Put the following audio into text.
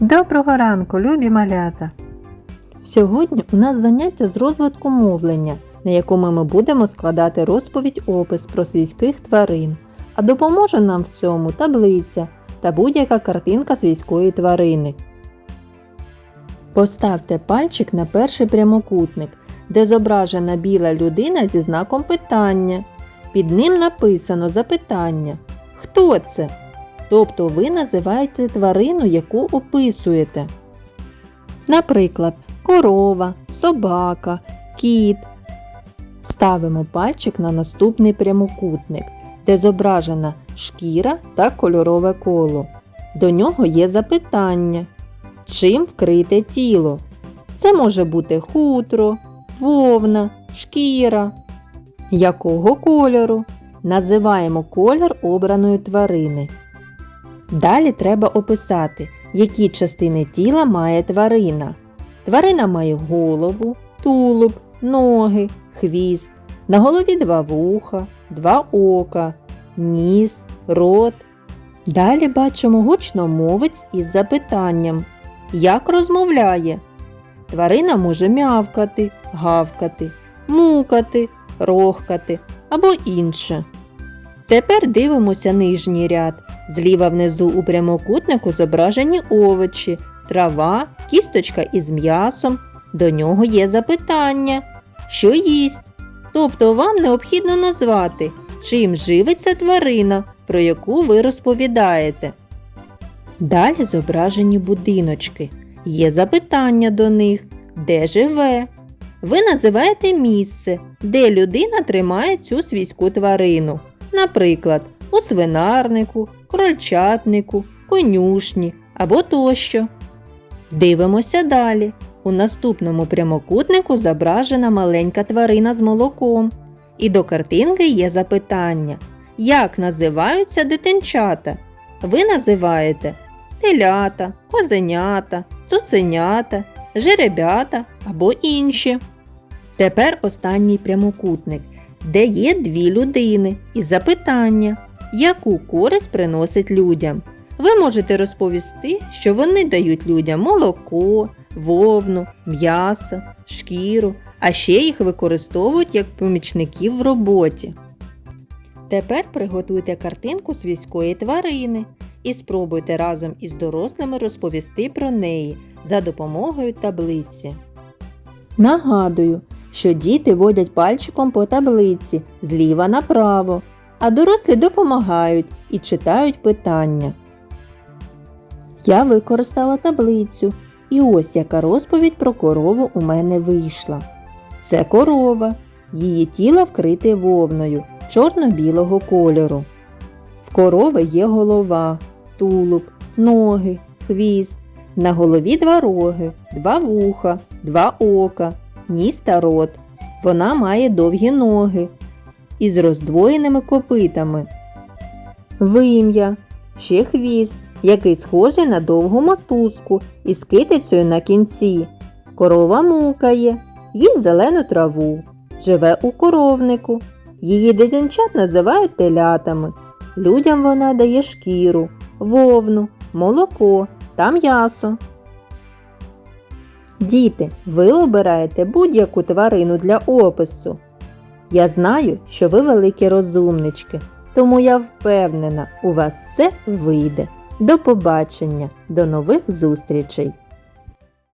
Доброго ранку, любі малята! Сьогодні у нас заняття з розвитку мовлення, на якому ми будемо складати розповідь опис про свійських тварин. А допоможе нам в цьому таблиця та будь-яка картинка свійської тварини. Поставте пальчик на перший прямокутник, де зображена біла людина зі знаком питання. Під ним написано запитання. Хто це? Тобто ви називаєте тварину, яку описуєте. Наприклад, корова, собака, кіт. Ставимо пальчик на наступний прямокутник, де зображена шкіра та кольорове коло. До нього є запитання. Чим вкрите тіло? Це може бути хутро, вовна, шкіра. Якого кольору? Називаємо колір обраної тварини. Далі треба описати, які частини тіла має тварина. Тварина має голову, тулуб, ноги, хвіст, на голові два вуха, два ока, ніс, рот. Далі бачимо гучномовець із запитанням, як розмовляє. Тварина може м'явкати, гавкати, мукати, рохкати або інше. Тепер дивимося нижній ряд. Зліва внизу у прямокутнику зображені овочі, трава, кісточка із м'ясом. До нього є запитання, що їсть. Тобто вам необхідно назвати, чим живиться тварина, про яку ви розповідаєте. Далі зображені будиночки. Є запитання до них, де живе. Ви називаєте місце, де людина тримає цю свійську тварину. Наприклад, у свинарнику, крольчатнику, конюшні або тощо. Дивимося далі. У наступному прямокутнику зображена маленька тварина з молоком. І до картинки є запитання. Як називаються дитинчата? Ви називаєте телята, козенята, цуценята, жеребята або інші. Тепер останній прямокутник, де є дві людини і запитання, яку користь приносить людям. Ви можете розповісти, що вони дають людям молоко, вовну, м'ясо, шкіру, а ще їх використовують як помічників в роботі. Тепер приготуйте картинку свійської тварини і спробуйте разом із дорослими розповісти про неї за допомогою таблиці. Нагадую, що діти водять пальчиком по таблиці зліва направо, а дорослі допомагають і читають питання. Я використала таблицю, і ось яка розповідь про корову у мене вийшла. Це корова. Її тіло вкрите вовною чорно-білого кольору. В корови є голова, тулуб, ноги, хвіст. На голові два роги, два вуха, два ока, ніс та рот. Вона має довгі ноги із роздвоєними копитами. Вим'я, ще хвіст, який схожий на довгу мотузку із китицею на кінці. Корова мукає, їсть зелену траву, живе у коровнику. Її дитинчат називають телятами. Людям вона дає шкіру, вовну, молоко та м'ясо. Діти, ви обираєте будь-яку тварину для опису. Я знаю, що ви великі розумнички, тому я впевнена, у вас все вийде. До побачення, до нових зустрічей!